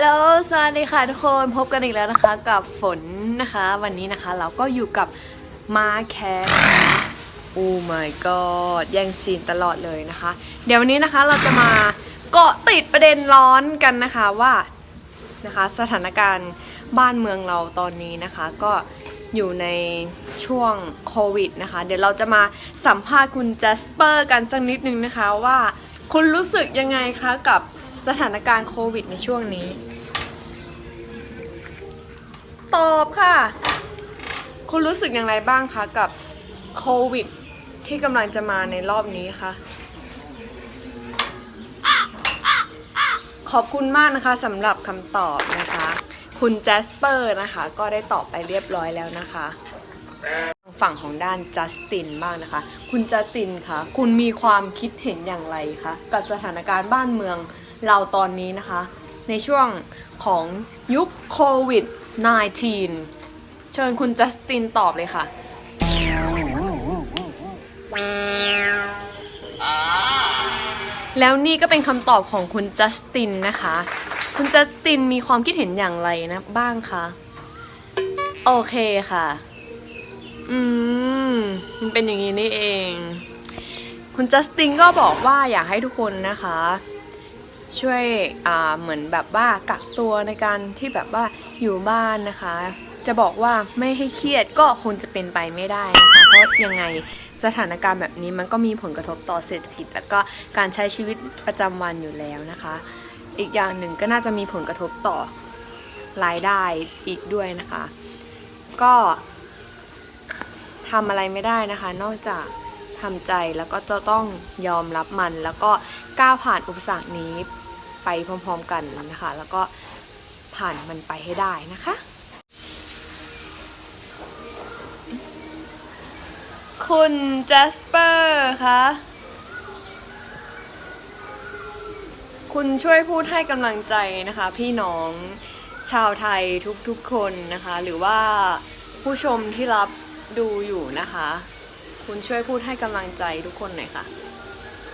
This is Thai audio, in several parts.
ฮัลโหลสวัสดีค่ะทุกคนพบกันอีกแล้วนะคะกับฝนนะคะ วันนี้นะคะเราก็อยู่กับมาแคทโอ้ my god แย่งซีนตลอดเลยนะคะ เดี๋ยววันนี้นะคะเราจะมาเกาะติดประเด็นร้อนกันนะคะว่านะคะสถานการณ์บ้านเมืองเราตอนนี้นะคะ ก็อยู่ในช่วงโควิดนะคะ เดี๋ยวเราจะมาสัมภาษณ์คุณแจสเปอร์กันสักนิดนึงนะคะว่า คุณรู้สึกยังไงคะกับสถานการณ์โควิดในช่วงนี้ ตอบค่ะ คุณรู้สึกอย่างไรบ้างคะกับโควิด ที่กำลังจะมาในรอบนี้คะขอบคุณมากนะคะสำหรับคำตอบนะคะ คุณแจสเปอร์นะคะ ก็ได้ตอบไปเรียบร้อยแล้วนะคะฝั่งของด้านจัสตินบ้างนะคะ คุณจัสตินคะคุณมีความคิดเห็นอย่างไรคะกับสถานการณ์บ้านเมืองเราตอนนี้นะคะ ในช่วงของยุคโควิด -19 เชิญคุณจัสตินตอบเลยค่ะ แล้วนี่ก็เป็นคำตอบของคุณจัสตินนะคะ คุณจัสตินมีความคิดเห็นอย่างไรนะบ้างคะ โอเคค่ะ อืม มันเป็นอย่างนี้นี่เอง คุณจัสตินก็บอกว่าอยากให้ทุกคนนะคะ ช่วยเหมือนแบบว่ากักตัวในการที่แบบว่าอยู่บ้านนะคะ จะบอกว่าไม่ให้เครียดก็คงจะเป็นไปไม่ได้นะคะ เพราะยังไงสถานการณ์แบบนี้มันก็มีผลกระทบต่อเศรษฐกิจ แล้วก็การใช้ชีวิตประจำวันอยู่แล้วนะคะ อีกอย่างหนึ่งก็น่าจะมีผลกระทบต่อรายได้อีกด้วยนะคะ ก็ทำอะไรไม่ได้นะคะ นอกจากทำใจแล้วก็จะต้องยอมรับมันแล้วก็ ก้าวผ่านอุปสรรคนี้ไปพร้อมๆกันนะคะ แล้วก็ผ่านมันไปให้ได้นะคะ คุณแจสเปอร์คะคุณช่วยพูดให้กำลังใจนะคะ พี่น้องชาวไทยทุกๆคนนะคะ หรือว่าผู้ชมที่รับดูอยู่นะคะ คุณช่วยพูดให้กำลังใจทุกคนหน่อยค่ะ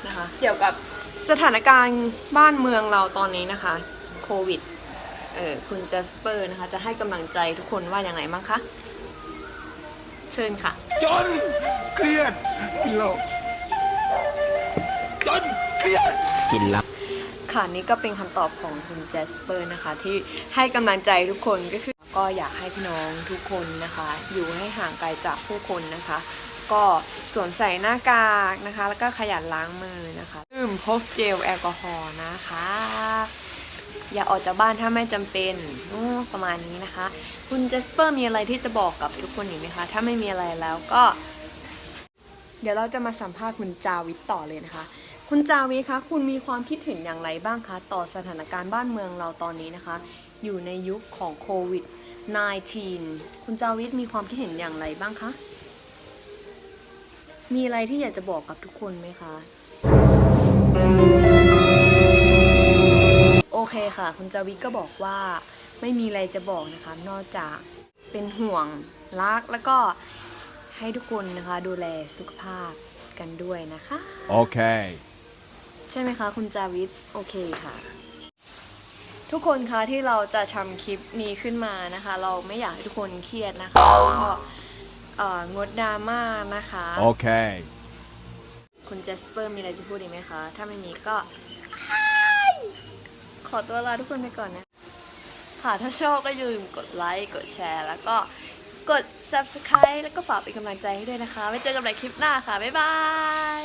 นะคะ เกี่ยวกับ สถานการณ์บ้านเมืองเราตอนนี้นะคะโควิดเออคุณแจสเปอร์นะคะ จะให้กำลังใจทุกคนว่าอย่างไรบ้างคะ เชิญค่ะ จนเครียดโลกจนเครียดกินเหล้าค่ะนี่ก็เป็นคำตอบของคุณแจสเปอร์นะคะ ที่ให้กำลังใจทุกคนก็คือ ก็อยากให้พี่น้องทุกคนนะคะ อยู่ให้ห่างไกลจากผู้คนนะคะ ก็สวมใส่หน้ากากนะคะ แล้วก็ขยันล้างมือนะคะดื่มพกเจลแอลกอฮอล์นะคะ อย่าออกจากบ้านถ้าไม่จำเป็นอ้ประมาณนี้นะคะ คุณแจสเปอร์มีอะไรที่จะบอกกับทุกคนอีกไหมคะ ถ้าไม่มีอะไรแล้วก็ เดี๋ยวเราจะมาสัมภาษณ์คุณจาวิทต่อเลยนะคะ คุณจาวิทคะ คุณมีความคิดเห็นอย่างไรบ้างคะ ต่อสถานการณ์บ้านเมืองเราตอนนี้นะคะ อยู่ในยุคของโควิด -19 คุณจาวิทมีความคิดเห็นอย่างไรบ้างคะ มีอะไรที่อยากจะบอกกับทุกคนไหมคะ โอเคค่ะ คุณจาวิทก็บอกว่าไม่มีอะไรจะบอกนะคะ นอกจากเป็นห่วงรักแล้วก็ให้ทุกคนนะคะดูแลสุขภาพกันด้วยนะคะ Okay. ใช่ไหมคะ คุณจาวิทโอเคค่ะ ทุกคนคะที่เราจะทำคลิปนี้ขึ้นมานะคะ เราไม่อยากให้ทุกคนเครียดนะคะก็ เอ่องดดราม่านะคะ Okay. คุณเจสเปอร์มีอะไรจะพูดอีกไหมคะ ถ้าไม่มีก็ ขอตัวลาทุกคนไปก่อนนะ ค่ะ ถ้าชอบก็อย่าลืมกดไลค์ กดแชร์ แล้วก็กด subscribe แล้วก็ฝากเป็นกำลังใจให้ด้วยนะคะ ไว้เจอกันใหม่คลิปหน้าค่ะ บ๊ายบาย